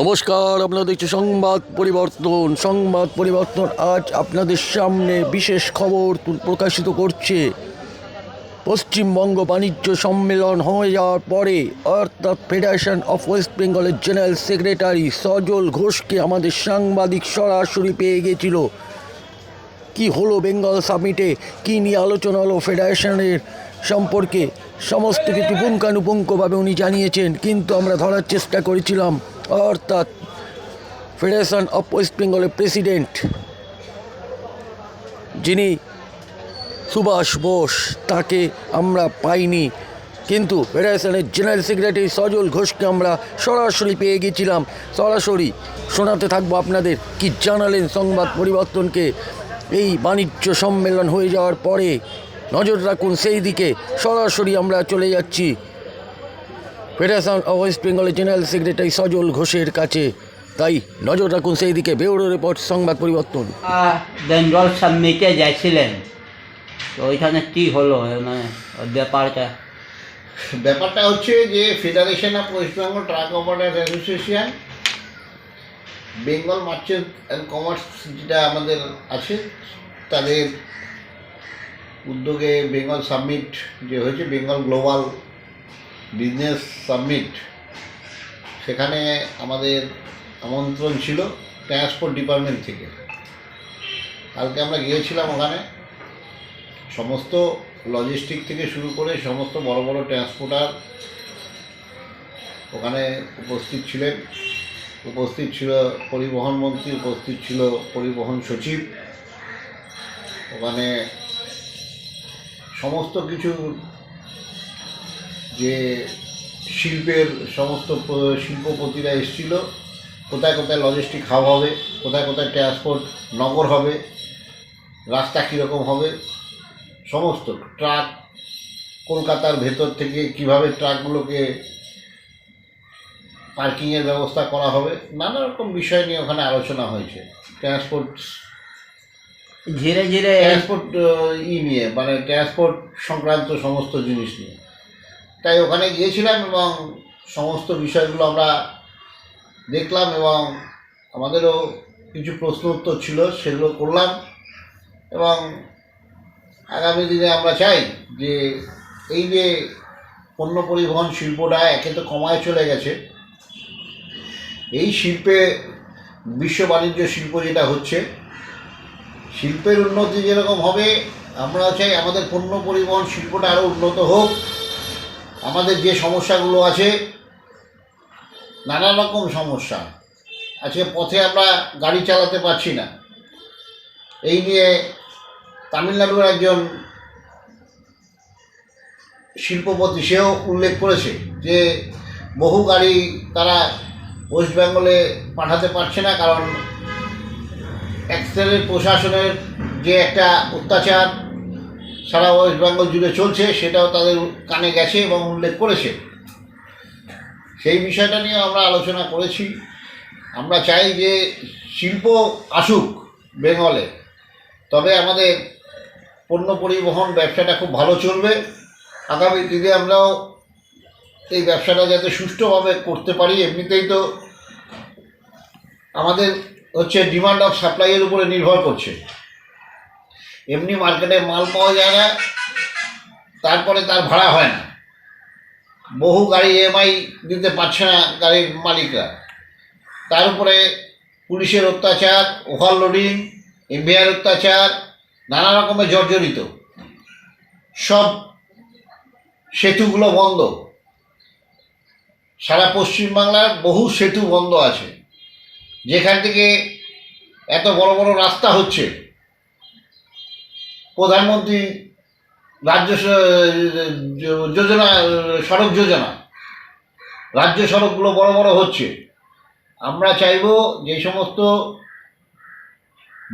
নমস্কার, আপনারা দেখছি সংবাদ পরিবর্তন। সংবাদ পরিবর্তন আজ আপনাদের সামনে বিশেষ খবর প্রকাশিত করছে। পশ্চিমবঙ্গ বাণিজ্য সম্মেলন হয়ে যাওয়ার পরে অর্থাৎ ফেডারেশন অফ ওয়েস্ট বেঙ্গলের জেনারেল সেক্রেটারি সজল ঘোষকে আমাদের সাংবাদিক সরাসরি পেয়ে গেছিল। কি হলো বেঙ্গল সামিটে কি নিয়ে আলোচনা হলো ফেডারেশনের সম্পর্কে? সমস্ত কিছু পুঙ্খানুপুঙ্খভাবে উনি জানিয়েছেন, কিন্তু আমরা ধরার চেষ্টা করেছিলাম। অর্থাৎ ফেডারেশন অফ ওয়েস্ট বেঙ্গলের প্রেসিডেন্ট যিনি সুভাষ বোস, তাকে আমরা পাইনি। কিন্তু ফেডারেশনের জেনারেল সেক্রেটারি সজল ঘোষকে আমরা সরাসরি পেয়ে গেছিলাম। সরাসরি শোনাতে থাকব আপনাদের কি জানালেন সংবাদ পরিবর্তনকে। এই বাণিজ্য সম্মেলন হয়ে যাওয়ার পরে নজর রাখুন, সেই দিকে সরাসরি আমরা চলে যাচ্ছি। ফেডারেশন অফ ওয়েস্ট বেঙ্গলের জেনারেল সেক্রেটারি সজল ঘোষের কাছে তাই নজর রাখুন সেই দিকে বেউরো রিপোর্ট সংবাদ পরিবর্তন বেঙ্গল সাবমিটে যাইছিলেন? তো ওইখানে কি হলো? মানে ব্যাপারটা? ব্যাপারটা হচ্ছে যে federation of West Bengal truck operator association Bengal merchant and commerce যেটা আমাদের আছে তাদের উদ্যোগে বেঙ্গল সাবমিট যে হয়েছে বেঙ্গল গ্লোবাল বিজনেস সাবমিট সেখানে আমাদের আমন্ত্রণ ছিল ট্রান্সপোর্ট ডিপার্টমেন্ট থেকে। কালকে আমরা গিয়েছিলাম ওখানে। সমস্ত লজিস্টিক থেকে শুরু করে সমস্ত বড় বড় ট্রান্সপোর্টার ওখানে উপস্থিত ছিলেন। উপস্থিত ছিল পরিবহন মন্ত্রী, উপস্থিত ছিল পরিবহন সচিব। ওখানে সমস্ত কিছু যে শিল্পের সমস্ত শিল্পপতিরা এসেছিল কোথায় কোথায় লজিস্টিক হাব হবে কোথায় কোথায় ট্রান্সপোর্ট নগর হবে রাস্তা কীরকম হবে সমস্ত ট্রাক কলকাতার ভেতর থেকে কীভাবে ট্রাকগুলোকে পার্কিংয়ের ব্যবস্থা করা হবে নানা রকম বিষয় নিয়ে ওখানে আলোচনা হয়েছে। ট্রান্সপোর্ট ধীরে ধীরে ট্রান্সপোর্ট ই নিয়ে মানে ট্রান্সপোর্ট সংক্রান্ত সমস্ত জিনিস নিয়ে। তাই ওখানে গিয়েছিলাম এবং সমস্ত বিষয়গুলো আমরা দেখলাম এবং আমাদেরও কিছু প্রশ্ন উত্তর ছিল, সেগুলো করলাম এবং আগামী দিনে আমরা চাই যে এই যে পণ্য পরিবহন শিল্পটা একে তো কমায় চলে গেছে, এই শিল্পে বিশ্ব বাণিজ্য শিল্প যেটা হচ্ছে, শিল্পের উন্নতি যেরকম হবে, আমরা চাই আমাদের পণ্য পরিবহন শিল্পটা আরও উন্নত হোক। আমাদের যে সমস্যাগুলো আছে নানা রকম সমস্যা। আজকে পথে আমরা গাড়ি চালাতে পারছি না। এই নিয়ে তামিলনাড়ুর একজন শিল্পপতি, সেও উল্লেখ করেছে যে বহু গাড়ি তারা ওয়েস্ট বেঙ্গলে পাঠাতে পারছে না, কারণ এক্সেলের প্রশাসনের যে একটা অত্যাচার সারা ওয়েস্ট বেঙ্গল জুড়ে চলছে, সেটাও তাদের কানে গেছে এবং উল্লেখ করেছে। সেই বিষয়টা নিয়ে আমরা আলোচনা করেছি। আমরা চাই যে শিল্প আসুক বেঙ্গলে, তবে আমাদের পণ্য পরিবহন ব্যবসাটা খুব ভালো চলবে। আগামী দিনে আমরাও এই ব্যবসাটা যাতে সুষ্ঠুভাবে করতে পারি, এমনিতেই তো আমাদের হচ্ছে ডিমান্ড অফ সাপ্লাইয়ের উপরে নির্ভর করছে। এমনি মার্কেটে মাল পাওয়া যায় না, তারপরে তার ভাড়া হয় না। বহু গাড়ি এমআই দিতে পারছে না গাড়ির মালিকরা। তার উপরে পুলিশের অত্যাচার ওভারলোডিং এমবিআর অত্যাচার, নানা রকমের জর্জরিত। সব সেতুগুলো বন্ধ। সারা পশ্চিমবাংলার বহু সেতু বন্ধ আছে। যেখান থেকে এত বড় বড় রাস্তা হচ্ছে প্রধানমন্ত্রী রাজ্য যোজনা, সড়ক যোজনা। রাজ্য সড়কগুলো বড় বড় হচ্ছে। আমরা চাইব যে সমস্ত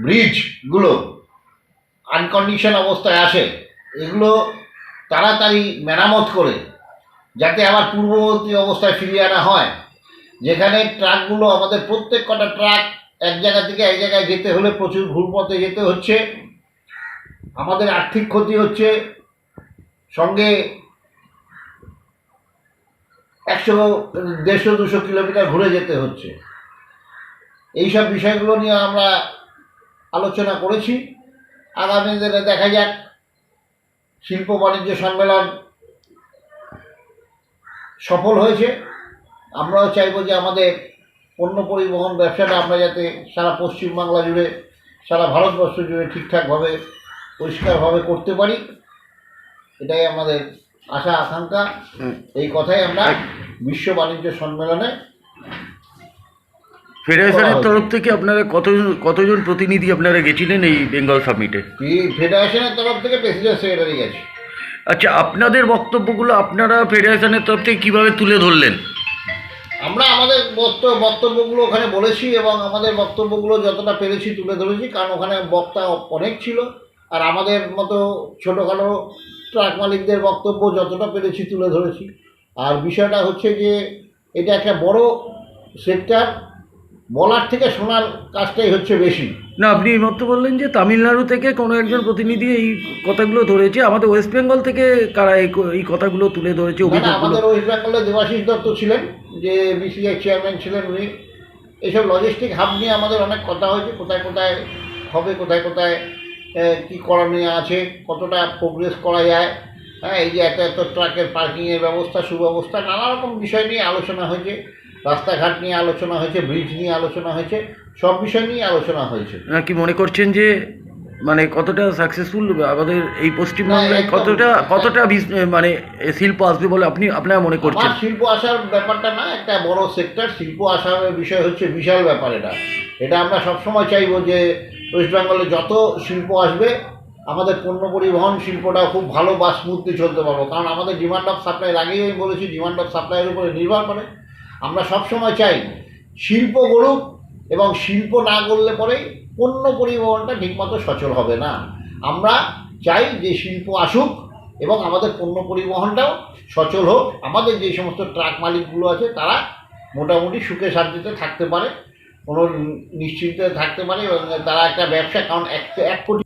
ব্রিজগুলো আনকন্ডিশন অবস্থায় আসে, এগুলো তাড়াতাড়ি মেরামত করে, যাতে আবার পূর্ববর্তী অবস্থায় ফিরিয়ে আনা হয়। যেখানে ট্রাকগুলো, আমাদের প্রত্যেক কটা ট্রাক এক জায়গা থেকে এক জায়গায় যেতে হলে প্রচুর ঘুরপথে যেতে হচ্ছে। আমাদের আর্থিক ক্ষতি হচ্ছে সঙ্গে একশো, দেড়শো, দুশো কিলোমিটার ঘুরে যেতে হচ্ছে। এইসব বিষয়গুলো নিয়ে আমরা আলোচনা করেছি। আগামী দিনে দেখা যাক শিল্প বাণিজ্য সম্মেলন সফল হয়েছে। আমরাও চাইব যে আমাদের পণ্য পরিবহন ব্যবসাটা আমরা যাতে সারা পশ্চিমবাংলা জুড়ে, সারা ভারতবর্ষ জুড়ে ঠিকঠাকভাবে পরিষ্কারভাবে করতে পারি। এটাই আমাদের আশা আকাঙ্ক্ষা। এই কথাই আমরা বিশ্ব বাণিজ্য সম্মেলনে ফেডারেশনের তরফ থেকে আপনারা কতজন কতজন প্রতিনিধি আপনারা গেছিলেন এই বেঙ্গল সামিটে? ফেডারেশনের তরফ থেকে প্রেসিডেন্ট সেক্রেটারি গেছে? আচ্ছা আপনাদের বক্তব্যগুলো আপনারা ফেডারেশনের তরফ থেকে কীভাবে তুলে ধরলেন? আমরা আমাদের বক্তব্য বক্তব্যগুলো ওখানে বলেছি এবং আমাদের বক্তব্যগুলো যতটা পেরেছি তুলে ধরেছি কারণ ওখানে বক্তা অনেক ছিল। আর আমাদের মতো ছোটোখাটো ট্রাক মালিকদের বক্তব্য যতটা পেরেছি তুলে ধরেছি। আর বিষয়টা হচ্ছে যে এটা একটা বড় সেক্টর বলার থেকে শোনার কাজটাই হচ্ছে বেশি। না আপনি এইমাত্র বললেন যে তামিলনাড়ু থেকে কোনো একজন প্রতিনিধি এই কথাগুলো ধরেছে। আমাদের ওয়েস্ট বেঙ্গল থেকে কারা এই কথাগুলো তুলে ধরেছে আমাদের ওয়েস্ট বেঙ্গলে দেবাশিস দত্ত ছিলেন যে বিসিআই চেয়ারম্যান ছিলেন উনি। এসব লজিস্টিক হাব নিয়ে আমাদের অনেক কথা হয়েছে কোথায় কোথায় হবে কোথায় কোথায় কি করণীয় আছে, কতটা প্রোগ্রেস করা যায় হ্যাঁ এই যে এত এত ট্রাকের পার্কিংয়ের ব্যবস্থা, সুব্যবস্থা, নানা রকম বিষয় নিয়ে আলোচনা হয়েছে। রাস্তাঘাট নিয়ে আলোচনা হয়েছে ব্রিজ নিয়ে আলোচনা হয়েছে, সব বিষয় নিয়ে আলোচনা হয়েছে। কি মনে করছেন যে মানে কতটা সাকসেসফুল আমাদের এই পশ্চিমবাংলায় কতটা কতটা মানে শিল্প আসবে বলে আপনি আপনারা মনে করছেন? শিল্প আসার ব্যাপারটা না একটা বড় সেক্টর শিল্প আসার বিষয় হচ্ছে বিশাল ব্যাপার এটা। এটা আমরা সবসময় চাইব যে ওয়েস্ট বেঙ্গলে যত শিল্প আসবে আমাদের পণ্য পরিবহন শিল্পটা খুব ভালো বা স্মুথলি চলতে পারব। কারণ আমাদের ডিমান্ড অফ সাপ্লাই আগেই আমি বলেছি ডিমান্ড অফ সাপ্লাইয়ের উপরে নির্ভর করে। আমরা সবসময় চাই শিল্প গড়ুক এবং শিল্প না করলে পরেই পণ্য পরিবহনটা ঠিকমতো সচল হবে না। আমরা চাই যে শিল্প আসুক এবং আমাদের পণ্য পরিবহনটাও সচল হোক। আমাদের যে সমস্ত ট্রাক মালিকগুলো আছে, তারা মোটামুটি সুখে শান্তিতে থাকতে পারে, কোনো নিশ্চিন্তে থাকতে পারে এবং তারা একটা ব্যবসা, কারণ এক এক কোটি